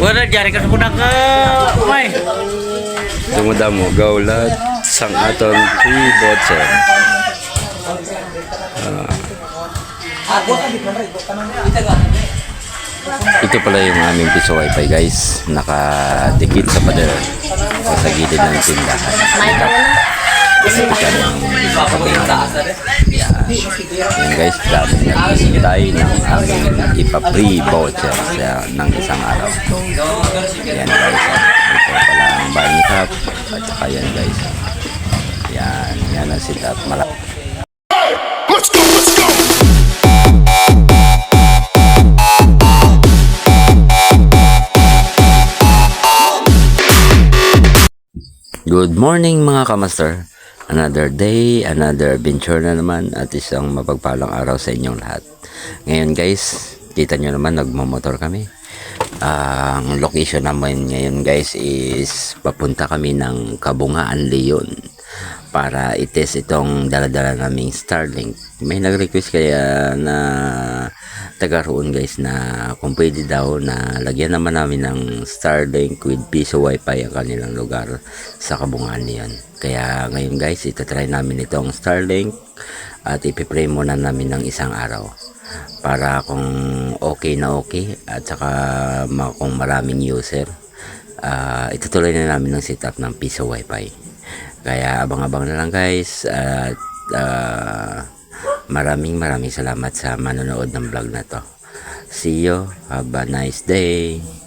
Wala, jari ka sa punang ka, umay. Tumuda mo, gaulat, sang aton free voucher. Ito pala yung aming piso wifi guys. Nakadikit sa pader. O sa gilid ng tindahan. Kasi kanyang kapalingan. Yan. Yan guys, dami naghihintay ng aming ipa-free voucher sa, ng isang araw. Yan guys. Ito pala ang ni Kap. At saka yan guys. Yan. Yan ang setup. Malaki. Good morning mga kamaster. Another day, another adventure na naman at isang mapagpalang araw sa inyong lahat. Ngayon guys, kita nyo naman nagmamotor kami. Ah, ang location naman ngayon guys is papunta kami ng Kabungaan, Leon para itest itong daladala naming Starlink. May nag-request kaya na taga roon guys na kung pwede daw na lagyan naman namin ng Starlink with piso wifi ang kanilang lugar sa Kabungan niyan. Kaya ngayon guys, itatry namin itong Starlink at ipipray muna namin ng isang araw para kung okay na okay at saka kung maraming user ah itutuloy na namin ng setup ng piso wifi kaya abang-abang na lang guys. At ah, maraming maraming salamat sa manonood ng vlog na to. See you. Have a nice day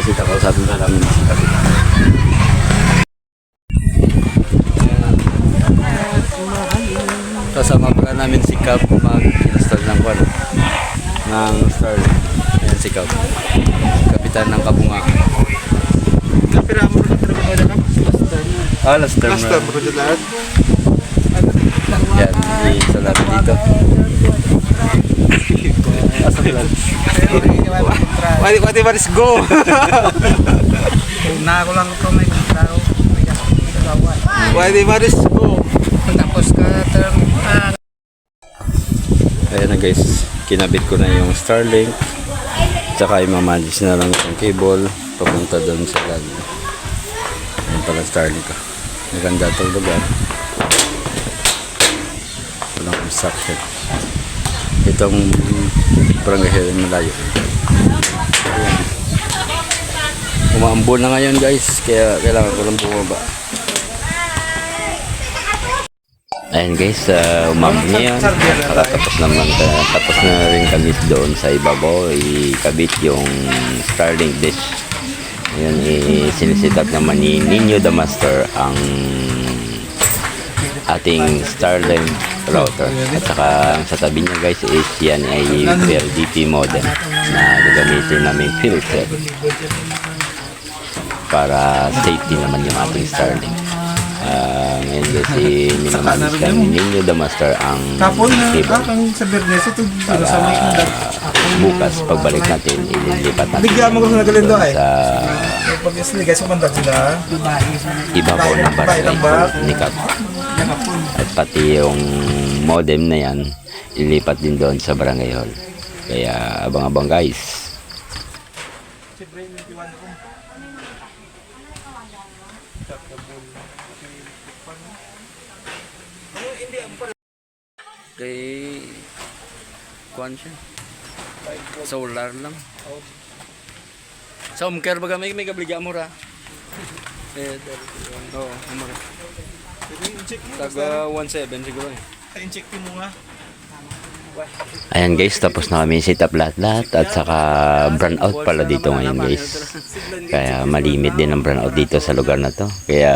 kasi kakausapin pa namin si Kapitan kasama pala namin si Cap mag-install ng kwan. Ng Starlink yan si Cap Kapitan ng Kabunga. Kapira mo rin ba na ah last term. Last time na mo rin lahat. yan i-install namin dito Wati wati maris go. Na ako lang ito may kasawa. Wati maris go. Tapos ka term Ayan na guys, kinabit ko na yung Starlink. Tsaka imamanage na lang itong cable papunta doon sa lag. Ayan pala Starlink ko. Maganda itong lugar. Walang construction. Itong barangay rin malayo. Ayan. Umaambon na ngayon guys, kaya kailangan ko lang bumaba. Ayan guys, uh, umabot na yan. Nakatapos naman, tapos na rin kami doon sa ibabaw. Ikabit yung Starlink dish. Ayan, i-sinisit naman ni Nino the Master ang ating Starlink router. At saka ang sa tabi niya guys is yan ay PLDT modem na gagamitin namin filter para safety naman yung ating Starlink. Ah, ngayon guys, si minamanis kami ninyo the master ang na, sa sa may undag. Bukas, pagbalik natin, ililipat natin Bigyan mo ko sa nagalindo ay. sa Pag isligay sa mandag sila. ibabaw ng barangay ni Cap. At pati yung modem na yan, ilipat din doon sa barangay hall. Kaya abang-abang guys. Kay kuan siya. Solar lang. Sa care baga may may kabligya mo ra. Eh, oo, mo. Taga 17 siguro eh. I-check mo nga. Ayan guys, tapos na kami sit up lahat-lahat at saka brown out pala dito ngayon guys. Kaya malimit din ang brown out dito sa lugar na to. Kaya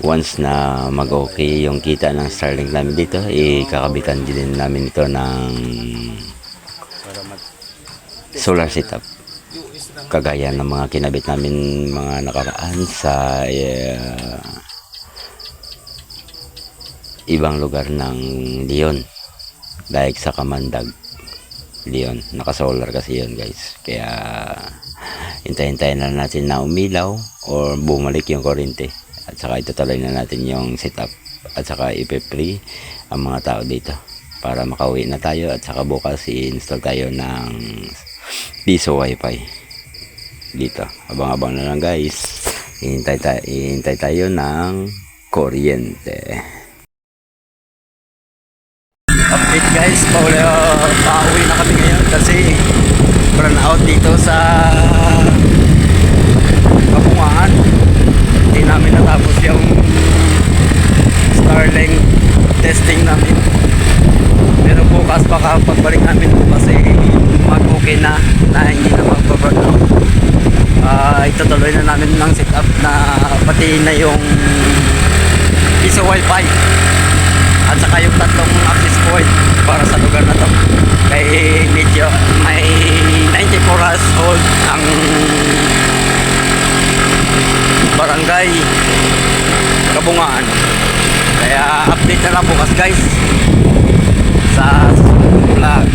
once na mag-okay yung kita ng Starlink namin dito, ikakabitan din namin ito ng solar setup. Kagaya ng mga kinabit namin mga nakaraan sa eh, ibang lugar ng Leon. Like sa Kamandag Leon. Naka-solar kasi yun guys. Kaya hintayin-hintayin na natin na umilaw or bumalik yung kuryente. At saka itutuloy na natin yung setup. At saka ipe-free ang mga tao dito para makauwi na tayo. At saka bukas i-install tayo ng piso wifi dito. Abang-abang na lang guys. Hintay, tayo, hintay tayo ng kuryente update guys. Pauli uh, pauwi na kami ngayon kasi burn out dito sa kabungaan hindi namin natapos yung Starlink testing namin. Pero bukas baka pagbalik namin bukas eh mag okay na na hindi na magbaburn out Ah, itutuloy na namin ng setup na pati na yung piso wifi at saka yung tatlong access point para sa lugar na to. Kay medyo may 94 household ang barangay kabungaan. Kaya update na lang bukas guys sa vlog.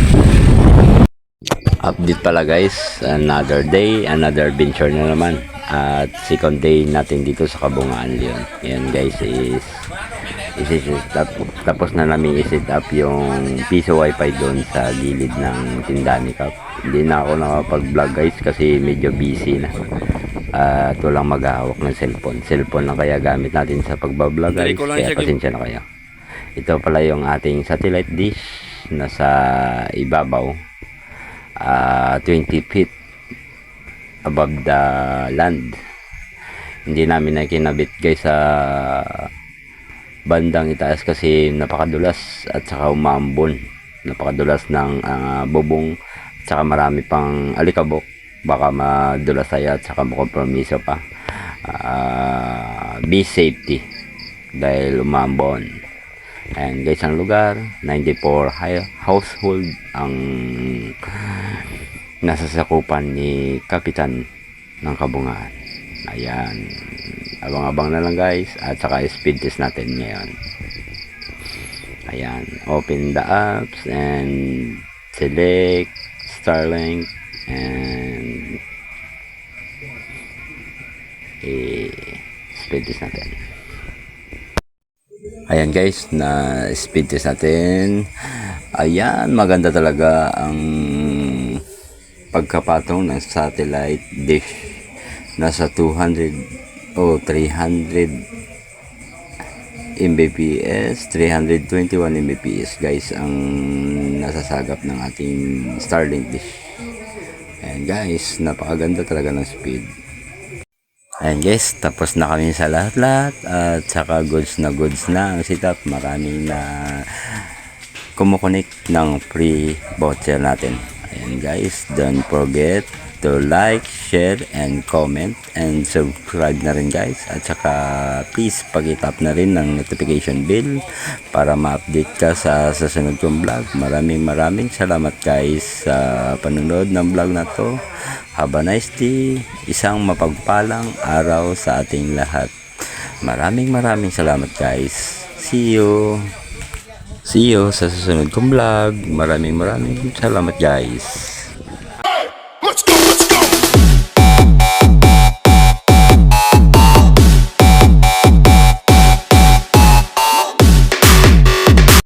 Update pala guys. Another day another adventure na naman. At second day natin dito sa kabungaan Leon. Yan guys is isit up tapos na namin isit up yung piso wifi doon sa gilid ng tindahan ni Cap hindi na ako nakapag vlog guys kasi medyo busy na. At walang maghahawak ng cellphone. Cellphone lang kaya gamit natin sa pagbablog guys. kaya pasensya na kayo. Ito pala yung ating satellite dish nasa ibabaw. Ah 20 feet above the land. Hindi namin na kinabit guys sa bandang itaas kasi napakadulas at saka umambon. Napakadulas ng ah, bubong at saka marami pang alikabok. Baka madulas tayo at saka makompromiso pa. Ah, be safety dahil umambon. And guys ang lugar 94 hi- household ang nasa sakupan ni kapitan ng kabungan ayan abang-abang na lang guys. At saka speed test natin ngayon. Ayan. Open the apps and select Starlink and eh, speed test natin. Ayan guys. Na speed test natin. Ayan maganda talaga ang pagkapatong ng satellite dish. Nasa 200 o 300 Mbps 321 Mbps guys ang nasasagap ng ating Starlink dish. Ayan guys napakaganda talaga ng speed. Ayan guys tapos na kami sa lahat-lahat at saka goods na goods na ang setup. Maraming na kumukunik ng free voucher natin. Ayan guys don't forget to like, share, and comment and subscribe na rin guys at saka please pag-tap na rin ng notification bell para ma-update ka sa susunod kong vlog maraming maraming salamat guys sa panunod ng vlog na to have a nice day isang mapagpalang araw sa ating lahat Maraming maraming salamat guys. See you. See you sa susunod kong vlog. Maraming maraming salamat guys.